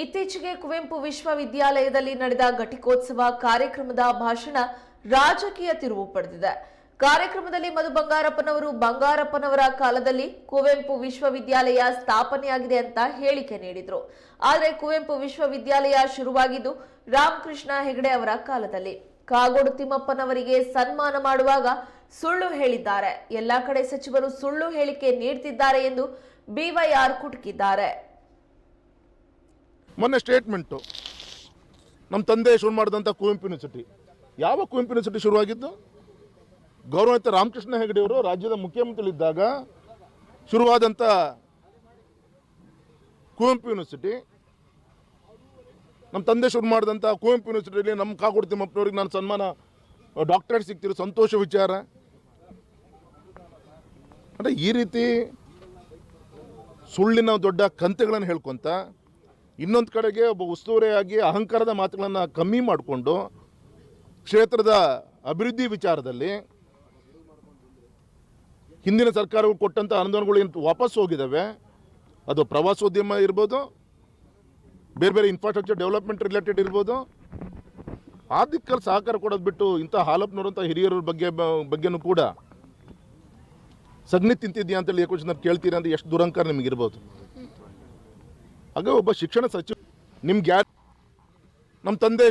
ಇತ್ತೀಚೆಗೆ ಕುವೆಂಪು ವಿಶ್ವವಿದ್ಯಾಲಯದಲ್ಲಿ ನಡೆದ ಘಟಿಕೋತ್ಸವ ಕಾರ್ಯಕ್ರಮದ ಭಾಷಣ ರಾಜಕೀಯ ತಿರುವು ಪಡೆದಿದೆ. ಕಾರ್ಯಕ್ರಮದಲ್ಲಿ ಮಧು ಬಂಗಾರಪ್ಪನವರು ಬಂಗಾರಪ್ಪನವರ ಕಾಲದಲ್ಲಿ ಕುವೆಂಪು ವಿಶ್ವವಿದ್ಯಾಲಯ ಸ್ಥಾಪನೆಯಾಗಿದೆ ಅಂತ ಹೇಳಿಕೆ ನೀಡಿದ್ರು. ಆದರೆ ಕುವೆಂಪು ವಿಶ್ವವಿದ್ಯಾಲಯ ಶುರುವಾಗಿದ್ದು ರಾಮಕೃಷ್ಣ ಹೆಗಡೆ ಅವರ ಕಾಲದಲ್ಲಿ. ಕಾಗೋಡು ತಿಮ್ಮಪ್ಪನವರಿಗೆ ಸನ್ಮಾನ ಮಾಡುವಾಗ ಸುಳ್ಳು ಹೇಳಿದ್ದಾರೆ. ಎಲ್ಲಾ ಕಡೆ ಸಚಿವರು ಸುಳ್ಳು ಹೇಳಿಕೆ ನೀಡ್ತಿದ್ದಾರೆ ಎಂದು ಬಿವೈಆರ್ ಕುಟುಕಿದ್ದಾರೆ. ಮೊನ್ನೆ ಸ್ಟೇಟ್ಮೆಂಟು ನಮ್ಮ ತಂದೆ ಶುರು ಮಾಡಿದಂಥ ಕುವೆಂಪು ಯೂನಿವರ್ಸಿಟಿ ಯಾವ ಕುವೆಂಪು ಯೂನಿವರ್ಸಿಟಿ ಶುರುವಾಗಿದ್ದು? ಗೌರವಯುತ ರಾಮಕೃಷ್ಣ ಹೆಗಡೆಯವರು ರಾಜ್ಯದ ಮುಖ್ಯಮಂತ್ರಿಗಳಿದ್ದಾಗ ಶುರುವಾದಂಥ ಕುವೆಂಪು ಯೂನಿವರ್ಸಿಟಿ ನಮ್ಮ ತಂದೆ ಶುರು ಮಾಡಿದಂಥ ಕುವೆಂಪು ಯೂನಿವರ್ಸಿಟಿಯಲ್ಲಿ ನಮ್ಮ ಕಾಗೋಡು ತಿಮ್ಮಪ್ಪನವ್ರಿಗೆ ನಾನು ಸನ್ಮಾನ ಡಾಕ್ಟರೇಟ್ ಸಿಗ್ತಿರೋ ಸಂತೋಷ ವಿಚಾರ. ಅಂದರೆ ಈ ರೀತಿ ಸುಳ್ಳಿನ ದೊಡ್ಡ ಕಂತೆಗಳನ್ನು ಹೇಳ್ಕೊತ ಇನ್ನೊಂದು ಕಡೆಗೆ ಒಬ್ಬ ಉಸ್ತುವಾರಿಯಾಗಿ ಅಹಂಕಾರದ ಮಾತುಗಳನ್ನು ಕಮ್ಮಿ ಮಾಡಿಕೊಂಡು ಕ್ಷೇತ್ರದ ಅಭಿವೃದ್ಧಿ ವಿಚಾರದಲ್ಲಿ ಹಿಂದಿನ ಸರ್ಕಾರಗಳು ಕೊಟ್ಟಂಥ ಅನುದಾನಗಳು ಏನು ವಾಪಸ್ ಹೋಗಿದ್ದಾವೆ ಅದು ಪ್ರವಾಸೋದ್ಯಮ ಇರ್ಬೋದು, ಬೇರೆ ಬೇರೆ ಇನ್ಫ್ರಾಸ್ಟ್ರಕ್ಚರ್ ಡೆವಲಪ್ಮೆಂಟ್ ರಿಲೇಟೆಡ್ ಇರ್ಬೋದು. ಆ ಸಹಕಾರ ಕೊಡೋದು ಬಿಟ್ಟು ಇಂಥ ಹಾಲಪ್ನವರಂಥ ಹಿರಿಯರ ಬಗ್ಗೆ, ಬಗ್ಗೆನೂ ಕೂಡ ಸಗಣಿ ತಿಂತಿದ್ಯಾ ಅಂತೇಳಿ ಕೇಳ್ತೀರಾ ಅಂದ್ರೆ ಎಷ್ಟು ದುರಂಕಾರ ನಿಮಗಿರ್ಬೋದು ಆಗ ಒಬ್ಬ ಶಿಕ್ಷಣ ಸಚಿವ ನಿಮ್ಗೆ ಯಾರು ನಮ್ಮ ತಂದೆ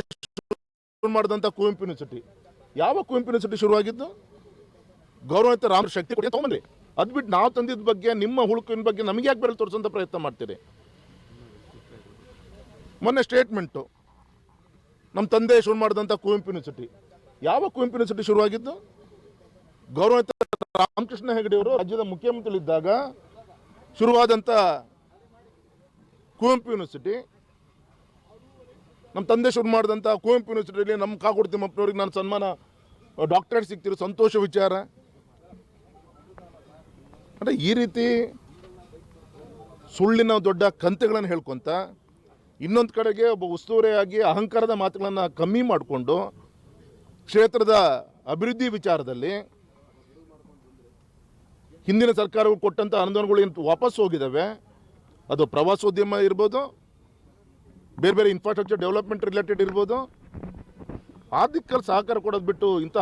ಮಾಡಿದಂಥ ಕುವೆಂಪು ಯೂನಿವರ್ಸಿಟಿ. ಯಾವ ಕುವೆಂಪು ಯೂನಿವರ್ಸಿಟಿ ಶುರುವಾಗಿದ್ದು? ಗೌರವಾಯಿತ ರಾಮ ಶಕ್ತಿ ಕೊಡಿ ತೊಗೊಂಡ್ರಿ ಅದು ಬಿಟ್ಟು ನಾವು ತಂದಿದ್ದ ಬಗ್ಗೆ, ನಿಮ್ಮ ಹುಳುಕಿನ ಬಗ್ಗೆ ನಮಗೆ ಯಾಕೆ ಬೆರಳು ತೋರಿಸೋಂಥ ಪ್ರಯತ್ನ ಮಾಡ್ತೀರಿ? ಮೊನ್ನೆ ಸ್ಟೇಟ್ಮೆಂಟು ನಮ್ಮ ತಂದೆ ಶುರು ಮಾಡಿದಂಥ ಕುವೆಂಪು ಯೂನಿವರ್ಸಿಟಿ. ಯಾವ ಕುವೆಂಪು ಯೂನಿವರ್ಸಿಟಿ ಶುರುವಾಗಿದ್ದು? ಗೌರವಿತ ರಾಮಕೃಷ್ಣ ಹೆಗಡೆಯವರು ರಾಜ್ಯದ ಮುಖ್ಯಮಂತ್ರಿಗಳಿದ್ದಾಗ ಶುರುವಾದಂಥ ಕುವೆಂಪು ಯೂನಿವರ್ಸಿಟಿ ನಮ್ಮ ತಂದೆ ಶುರು ಮಾಡಿದಂಥ ಕುವೆಂಪು ಯೂನಿವರ್ಸಿಟಿಯಲ್ಲಿ ನಮ್ಮ ಕಾಗೋಡು ತಿಮ್ಮಪ್ಪನವ್ರಿಗೆ ನಾನು ಸನ್ಮಾನ ಡಾಕ್ಟರೇಟ್ ಸಿಗ್ತಿರೋ ಸಂತೋಷ ವಿಚಾರ. ಅಂದರೆ ಈ ರೀತಿ ಸುಳ್ಳಿನ ದೊಡ್ಡ ಕಂತೆಗಳನ್ನು ಹೇಳ್ಕೊತ ಇನ್ನೊಂದು ಕಡೆಗೆ ಒಬ್ಬ ಉಸ್ತುವಾರಿಯಾಗಿ ಅಹಂಕಾರದ ಮಾತುಗಳನ್ನು ಕಮ್ಮಿ ಮಾಡಿಕೊಂಡು ಕ್ಷೇತ್ರದ ಅಭಿವೃದ್ಧಿ ವಿಚಾರದಲ್ಲಿ ಹಿಂದಿನ ಸರ್ಕಾರಗಳು ಕೊಟ್ಟಂಥ ಅನುದಾನಗಳು ಏನು ವಾಪಸ್ ಹೋಗಿದ್ದಾವೆ ಅದು ಪ್ರವಾಸೋದ್ಯಮ ಇರ್ಬೋದು ಬೇರೆ ಬೇರೆ ಇನ್ಫ್ರಾಸ್ಟ್ರಕ್ಚರ್ ಡೆವಲಪ್ಮೆಂಟ್ ರಿಲೇಟೆಡ್ ಇರ್ಬೋದು. ಆರ್ಥಿಕ ಸಹಕಾರ ಕೊಡೋದು ಬಿಟ್ಟು ಇಂಥ